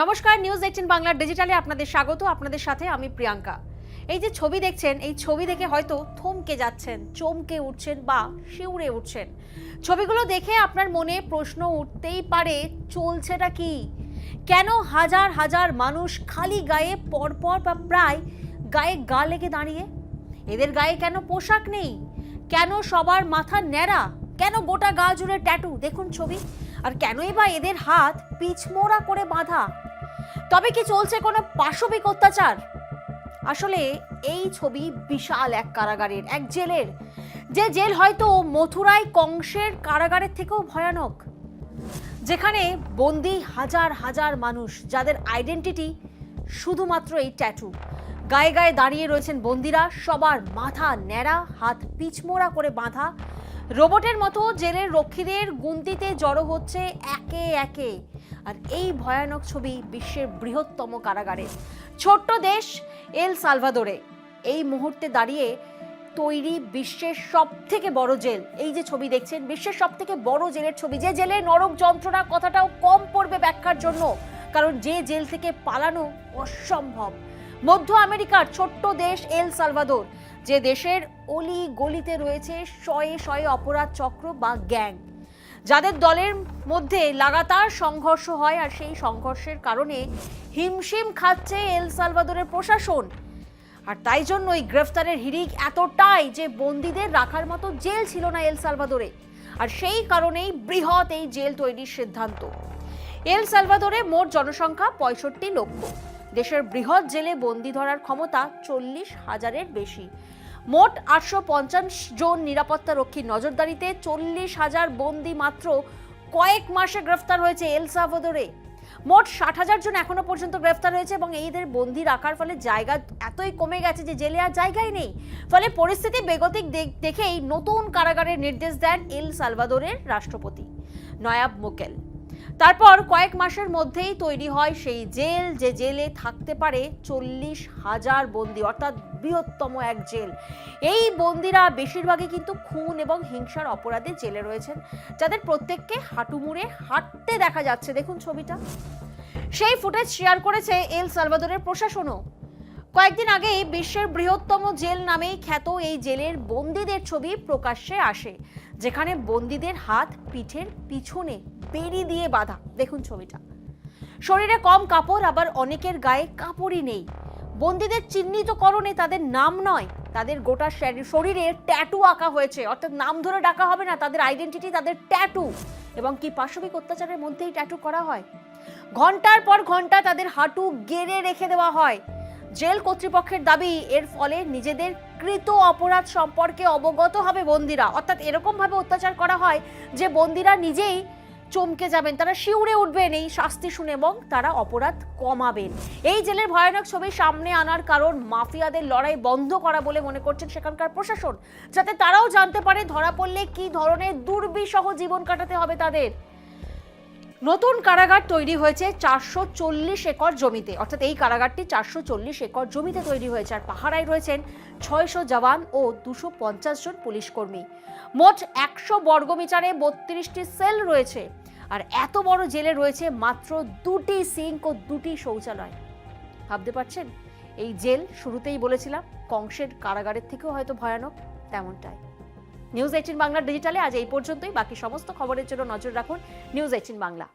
নমস্কার news eighteen বাংলার ডিজিটালে আপনাদের স্বাগত, আপনাদের সাথে আমি প্রিয়াঙ্কা। এই যে ছবি দেখছেন, এই ছবি দেখে হয়তো থমকে যাচ্ছেন, চমকে উঠছেন বা শিউরে উঠছেন। ছবিগুলো দেখে আপনার মনে প্রশ্ন উঠতেই পারে, চলছেটা কি? কেন হাজার হাজার মানুষ খালি গায়ে পরপর বা প্রায় গায়ে গা লেগে দাঁড়িয়ে? এদের গায়ে কেন পোশাক নেই? কেন সবার মাথা ন্যাড়া? কেন গোটা গা জুড়ে ট্যাটু দেখুন ছবি। আর কেনই বা এদের হাত পিছমোড়া করে বাঁধা? তবে কি চলছে কোনো পাশবিক অত্যাচার? আসলে এই ছবি বিশাল এক কারাগারের, এক জেলের। যে জেল হয়তো মথুরায় কংসের কারাগারের থেকেও ভয়ানক। যেখানে বন্দি হাজার হাজার মানুষ, যাদের আইডেন্টিটি শুধুমাত্র এই ট্যাটু গায়ে গায়ে দাঁড়িয়ে রয়েছেন বন্দিরা, সবার মাথা ন্যাড়া, হাত পিছমোড়া করে বাঁধা। রোবটের মতো জেলের রক্ষীদের গুন্তিতে জড়ো হচ্ছে একে একে। আর এই ভয়ানক ছবি বিশ্বের বৃহত্তম কারাগারে। ছোট্ট দেশ এল সালভাদোরে। এই মুহূর্তে দাঁড়িয়ে তৈরি বিশ্বের সব থেকে বড় জেল। এই যে ছবি দেখছেন, বিশ্বের সব থেকে বড় জেলের ছবি। যে জেলে নরক যন্ত্রণা কথাটাও কম পড়বে ব্যাখ্যার জন্য। কারণ যে জেল থেকে পালানো অসম্ভব। মধ্য আমেরিকার ছোট্ট দেশ এল সালভাদোর, যে দেশের অলি গলিতে রয়েছে শয়ে শয়ে অপরাধ চক্র বা গ্যাং। যাদের দলের মধ্যে লাগাতার সংঘর্ষ হয় আর সেই সংঘর্ষের কারণে হিমশিম খাচ্ছে এল সালভাদোরের প্রশাসন। আর তাই জন্য জন্যই গ্রেফতারের হিড়িক এতটাই যে বন্দীদের রাখার মতো জেল ছিল না এল সালভাদোরে। আর সেই কারণেই বৃহৎ এই জেল তৈরির সিদ্ধান্ত। এল সালভাদোরে মোট জনসংখ্যা পঁয়ষট্টি লক্ষ। দেশের বৃহৎ জেলে বন্দি ধরার ক্ষমতা চল্লিশ হাজারের বেশি। মোট আটশো পঞ্চাশ জন নিরাপত্তা রক্ষীর নজরদারিতে চল্লিশ হাজার বন্দি মাত্র কয়েক মাসে গ্রেফতার হয়েছে এল মোট ষাট হাজার জন এখনও পর্যন্ত গ্রেফতার হয়েছে এবং এইদের বন্দি রাখার ফলে জায়গা এতই কমে গেছে যে জেলে আর জায়গাই নেই। ফলে পরিস্থিতি বেগতিক দেখ- দেখেই নতুন কারাগারের নির্দেশ দেন এল সালভাদোরের রাষ্ট্রপতি। নয়াব মুকেল। তারপর কয়েক মাসের মধ্যেই তৈরি হয় সেই জেল, যে জেলে থাকতে পারে চল্লিশ হাজার বন্দি, অর্থাৎ বৃহত্তম এক জেল। এই বন্দিরা বেশিরভাগই কিন্তু খুন এবং হিংসার অপরাধে জেলে রয়েছেন, যাদের প্রত্যেককে হাঁটু মুড়ে হাঁটতে দেখা যাচ্ছে। দেখুন ছবিটা। সেই ফুটেজ শেয়ার করেছে এল সালভাদোরের প্রশাসনও। কয়েকদিন আগেই বিশ্বের বৃহত্তম জেল নামে খ্যাত এই জেলের বন্দীদের ছবি প্রকাশ্যে আসে, যেখানে বন্দীদের হাত, পিঠের পিছনে বেরি দিয়ে বাঁধা। দেখুন ছবিটা। শরীরে কম কাপড়, আবার অনেকের গায়ে কাপড়ই নেই। বন্দীদের চিহ্নিতকরণে তাদের নাম নয়, তাদের গোটা শরী- শরীরে ট্যাটু আঁকা হয়েছে। অর্থাৎ নাম ধরে ডাকা হবে না, তাদের আইডেন্টিটি তাদের ট্যাটু। এবং কি পাশবিক অত্যাচারের মধ্যেই ট্যাটু করা হয়? ঘণ্টার পর ঘণ্টা তাদের হাঁটু গেড়ে রেখে দেওয়া হয়। জেল কর্তৃপক্ষের দাবি, এর ফলে নিজেদের কৃত অপরাধ সম্পর্কে অবগত হবে বন্দিরা। অর্থাৎ এরকম ভাবে অত্যাচার করা হয় যে বন্দিরা নিজেই চমকে যাবেন, তারা শিউরে উঠবেন এই শাস্তি শুনে এবং তারা অপরাধ কমাবেন। এই জেলের ভয়ানক ছবি সামনে আনার কারণ মাফিয়াদের লড়াই বন্ধ করা বলে মনে করছেন সেখানকার প্রশাসন। যাতে তারাও জানতে পারে ধরা পড়লে কি ধরনের দুর্বিষহ জীবন কাটাতে হবে তাদের। নতুন কারাগার তৈরি হয়েছে চারশো চল্লিশ একর জমিতে। অর্থাৎ এই কারাগারটি চারশো চল্লিশ একর জমিতে তৈরি হয়েছে। আর পাহারায় রয়েছেন ছয়শো জওয়ান ও দুশো পঞ্চাশ জন পুলিশ কর্মী। মোট একশো বর্গমিটারে বত্রিশটি সেল রয়েছে। আর এত বড় জেলে রয়েছে মাত্র দুটি সিঙ্ক ও দুটি শৌচালয়। ভাবতে পারছেন? এই জেল শুরুতেই বলেছিলাম, কংসের কারাগারের থেকেও হয়তো ভয়ানক, তেমনটাই। নিউজ এইটিন বাংলা ডিজিটালে আজ এই পর্যন্তই। বাকি সমস্ত খবরের জন্য নজর রাখুন নিউজ এইটিন বাংলা।